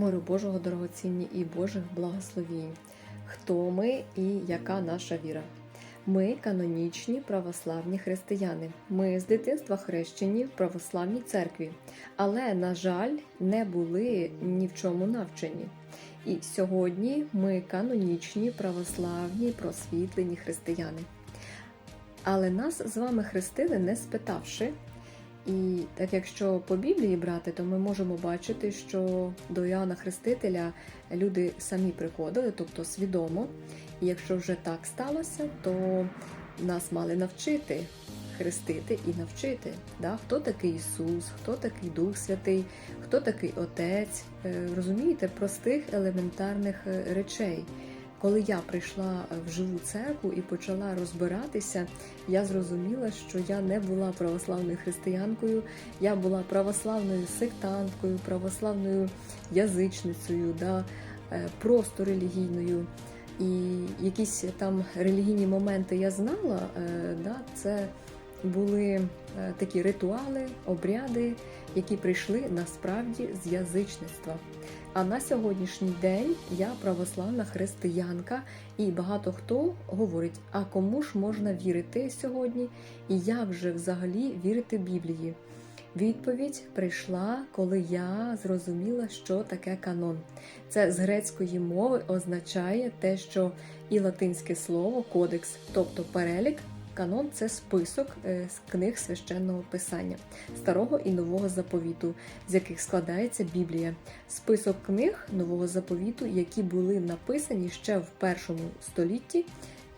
Миру Божого дорогоцінні і Божих благословінь. Хто ми і яка наша віра? Ми канонічні православні християни. Ми з дитинства хрещені в православній церкві, але, на жаль, не були ні в чому навчені. І сьогодні ми канонічні православні просвітлені християни. Але нас з вами хрестили, не спитавши. І так якщо по Біблії брати, то ми можемо бачити, що до Іоанна Хрестителя люди самі приходили, тобто свідомо. І якщо вже так сталося, то нас мали навчити хрестити і навчити. Да? Хто такий Ісус, хто такий Дух Святий, хто такий Отець. Е, Розумієте, простих елементарних е, речей. Коли я прийшла в живу церкву і почала розбиратися, я зрозуміла, що я не була православною християнкою, я була православною сектанткою, православною язичницею, да, е, просто релігійною. І якісь там релігійні моменти я знала, е, да, це були е, такі ритуали, обряди, які прийшли насправді з язичництва. А на сьогоднішній день я православна християнка, і багато хто говорить: а кому ж можна вірити сьогодні, і як же взагалі вірити Біблії? Відповідь прийшла, коли я зрозуміла, що таке канон. Це з грецької мови означає те, що і латинське слово кодекс, тобто перелік. Канон це список е, з книг священного писання, старого і нового заповіту, з яких складається Біблія, список книг нового заповіту, які були написані ще в першому столітті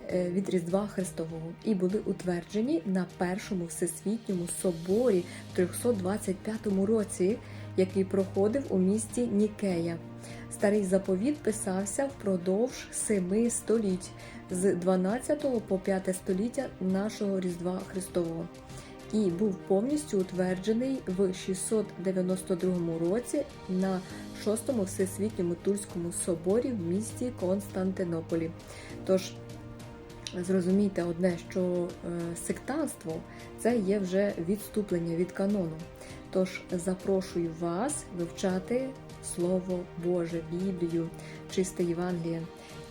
е, від Різдва Христового, і були утверджені на першому всесвітньому соборі в 325 році, який проходив у місті Нікея. Старий заповіт писався впродовж семи століть з 12 по 5 століття нашого Різдва Христового і був повністю утверджений в 692 році на 6-му всесвітньому Тульському соборі в місті Константинополі. Тож зрозумійте одне, що е, сектанство це є вже відступлення від канону. Тож запрошую вас вивчати Слово Боже, Біблію, чисте Євангеліє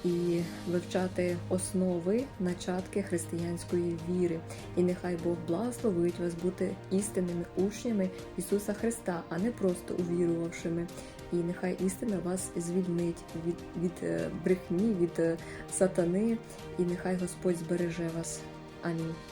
і вивчати основи, начатки християнської віри. І нехай Бог благословить вас бути істинними учнями Ісуса Христа, а не просто увірувавшими. І нехай істина вас звільнить від, від е, брехні, від е, сатани, і нехай Господь збереже вас. Амінь.